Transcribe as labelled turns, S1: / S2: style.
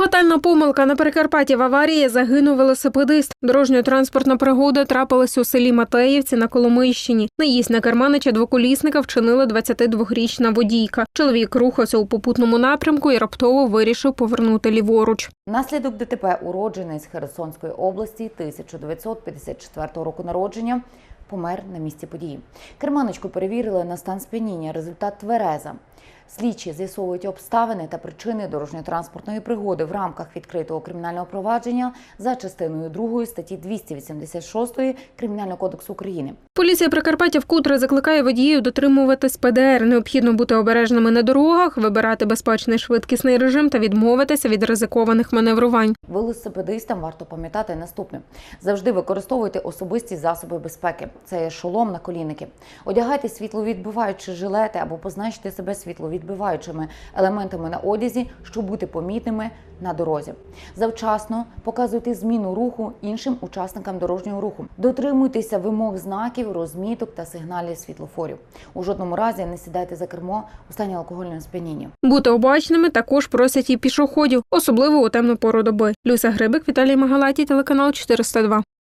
S1: Фатальна помилка на Прикарпатті в аварії загинув велосипедист. Дорожньо-транспортна пригода трапилась у селі Матеївці на Коломийщині. Наїзд на керманича двоколісника вчинила 22-річна водійка. Чоловік рухався у попутному напрямку і раптово вирішив повернути ліворуч.
S2: Внаслідок ДТП уродженець Херсонської області 1954 року народження помер на місці події. Керманочку перевірили на стан сп'яніння. Результат твереза. Слідчі з'ясовують обставини та причини дорожньо-транспортної пригоди в рамках відкритого кримінального провадження за частиною 2 статті 286 Кримінального кодексу України.
S1: Поліція Прикарпаття вкотре закликає водіїв дотримуватись ПДР. Необхідно бути обережними на дорогах, вибирати безпечний швидкісний режим та відмовитися від ризикованих маневрувань.
S2: Велосипедистам варто пам'ятати наступне: завжди використовуйте особисті засоби безпеки. Це шолом на колінники. Одягайте світловідбиваючі жилети або позначте себе світловідбиваючими елементами на одязі, щоб бути помітними на дорозі. Завчасно показуйте зміну руху іншим учасникам дорожнього руху. Дотримуйтеся вимог знаків, розміток та сигналів світлофорів. У жодному разі не сідайте за кермо у стані алкогольного сп'яніння.
S1: Бути обачними також просять і пішоходів, особливо у темну пору доби. Люся Грибик, Віталій Магалаті, телеканал 402.